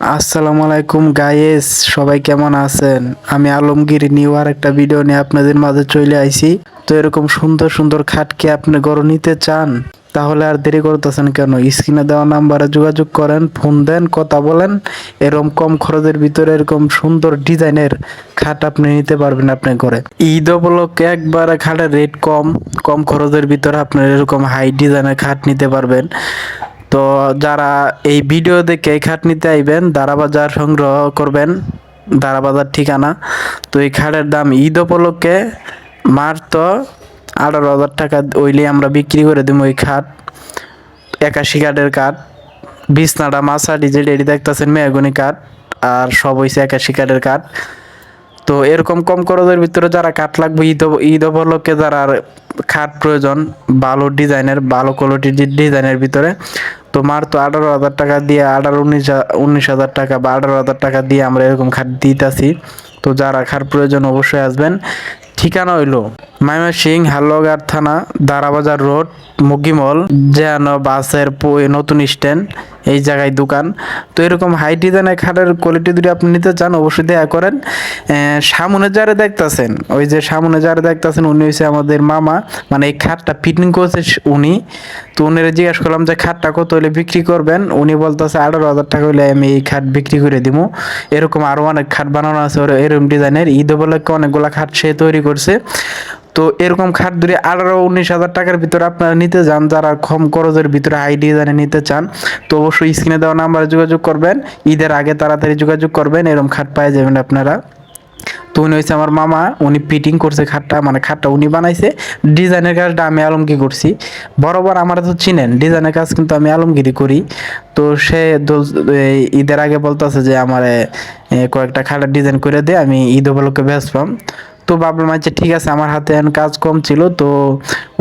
আসসালামু আলাইকুম গায়েস সবাই কেমন আছেন? আমি আলমগীর নিউ আর একটা ভিডিও নিয়ে আপনাদের মাঝে চলে আইছি। তো এরকম সুন্দর সুন্দর খাট কি আপনি গড় নিতে চান, তাহলে আর দেরি করতেছেন কেন? স্ক্রিনে দেওয়া নাম্বারে যোগাযোগ করেন ফোন দেন, কথা বলেন। এরকম কম খরচের ভিতরে এরকম সুন্দর ডিজাইনের খাট আপনি নিতে পারবেন আপনি ঘরে। ঈদ উপলক্ষে একবারে খাটের রেট কম কম খরচের ভিতরে আপনার এরকম হাই ডিজাইনের খাট নিতে পারবেন। তো যারা এই ভিডিও দেখে খাট নিতে আইবেন, দারাবাজার সংগ্রহ করবেন, দারাবাজার ঠিকানা। তো এই খাটের দাম ঈদ উপলক্ষে মাত্র আঠারো হাজার টাকা ওইলে আমরা বিক্রি করে দিব ওই খাট। একাশি কাঠের কাঠ, বিছনাটা মাছাটি যেটা এটি দেখতেছেন মেহগুনি কাঠ, আর সব হইছে একাশি কাঠের কাঠ। তো এরকম কম খরচের ভিতরে যারা কাঠ লাগবে ঈদ ঈদ উপলক্ষে যারা খাট প্রয়োজন, ভালো ডিজাইনের, ভালো কোয়ালিটির ডিজাইনের ভিতরে তোমার তো আঠারো হাজার টাকা দিয়ে আঠারো, উনিশ উনিশ হাজার টাকা বা আঠারো হাজার টাকা দিয়ে আমরা এরকম খাট দিতেছি। তো যারা রাখার প্রয়োজন অবশ্যই আসবেন। ঠিকানা হইল ময়মনসিং হালুয়াঘাট থানা, দারাবাজার রোড মুগিমল যেন বাসের নতুন স্ট্যান্ড, এই জায়গায় দোকান। তো এরকম হাই ডিজাইনের খাটের কোয়ালিটি যদি আপনি নিতে চান, অবশ্যই দেয়া করেন। সামনে যারা দেখতাছেন, ওই যে সামনে যারা দেখতাছেন, উনি হচ্ছে আমাদের মামা। মানে এই খাটটা ফিটিং করছে উনি। তো উনিরে জিজ্ঞাসা করলাম যে, খাটটা কত হলে বিক্রি করবেন? উনি বলতেছে, আঠারো হাজার টাকা হলে আমি এই খাট বিক্রি করে দিব এরকম আরও অনেক খাট বানানো আছে এরকম ডিজাইনের ঈদ উপলক্ষে অনেকগুলা খাট সে তৈরি করছে। তো এরকম খাট ধরে আঠারো, উনিশ হাজার টাকার ভিতরে আপনারা নিতে যান, যারা কম খরচের ভিতরে হাই ডিজাইনে নিতে চান, তো অবশ্যই স্ক্রিনে দেওয়া নাম্বারে যোগাযোগ করবেন, ঈদের আগে তাড়াতাড়ি যোগাযোগ করবেন, এরকম খাট পাই যাবেন আপনারা। তো উনি হয়েছে আমার মামা, উনি ফিটিং করছে খাটটা মানে খাটটা উনি বানাইছে। ডিজাইনের কাজটা আমি আলমগীর করছি। বরাবর আমার তো চিনেন, ডিজাইনের কাজ কিন্তু আমি আলমগিরি করি। তো সে ঈদের আগে বলতেছে যে আমার কয়েকটা খাটের ডিজাইন করে দে, আমি ঈদ উপলক্ষে বেচবাম তো ভাবলাম আচ্ছা ঠিক আছে, আমার হাতে কাজ কম ছিল, তো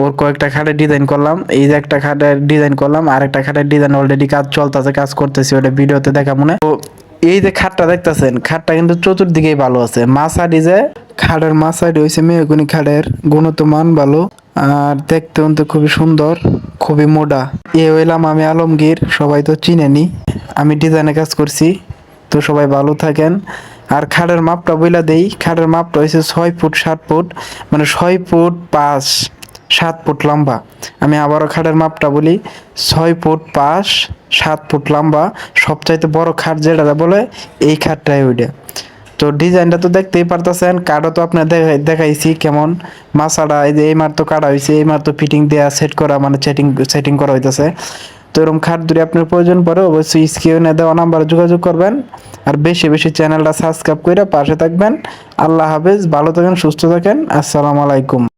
ওর কয়েকটা খাটের ডিজাইন করলাম। এই যে একটা খাটের ডিজাইন করলাম, আর একটা খাটের ডিজাইন অলরেডি কাজ চলতেছে, কাজ করতেছি, ওটা ভিডিওতে দেখা মনে। তো এই যে খাটটা দেখতেছেন, খাটটা কিন্তু চতুর্দিকেই ভালো আছে। মাছাডি যে, খাটের মাছাডি হয়েছে মেয়েগুনি খাটের গুণত মান ভালো, আর দেখতে তো খুবই সুন্দর, খুবই মোডা এ হইলাম আমি আলমগীর, সবাই তো চিনেনি। আমি ডিজাইনে কাজ করছি, তো সবাই ভালো থাকেন। আর খাটের মাপটা বইলা দেই। খাটের মাপটা হয়েছে ছয় ফুট সাত ফুট মানে ছয় ফুট পাঁচ, সাত ফুট লম্বা। আমি আবারও খাটের মাপটা বলি, ছয় ফুট পাঁচ, সাত ফুট লম্বা। সবচাইতে বড় খাট যেটা বলে, এই খাটটাই ওইটা। তো ডিজাইনটা তো দেখতেই পারতেছেন কার্ডও তো আপনার দেখাই- দেখাইছি কেমন। মাছাটা এই যে, এই মার তো কাটা হয়েছে এই মার তো ফিটিং দেওয়া সেট করা মানে সেটিং সেটিং করা হইতেছে। তো এরকম খাট যদি আপনার প্রয়োজন পড়ে, অবশ্যই স্ক্রিনে দেওয়া নাম্বারে যোগাযোগ করবেন। আর বেশি বেশি চ্যানেলটা সাবস্ক্রাইব করে পাশে থাকবেন। আল্লাহ হাফেজ, ভালো থাকেন, সুস্থ থাকেন। আসসালামু আলাইকুম।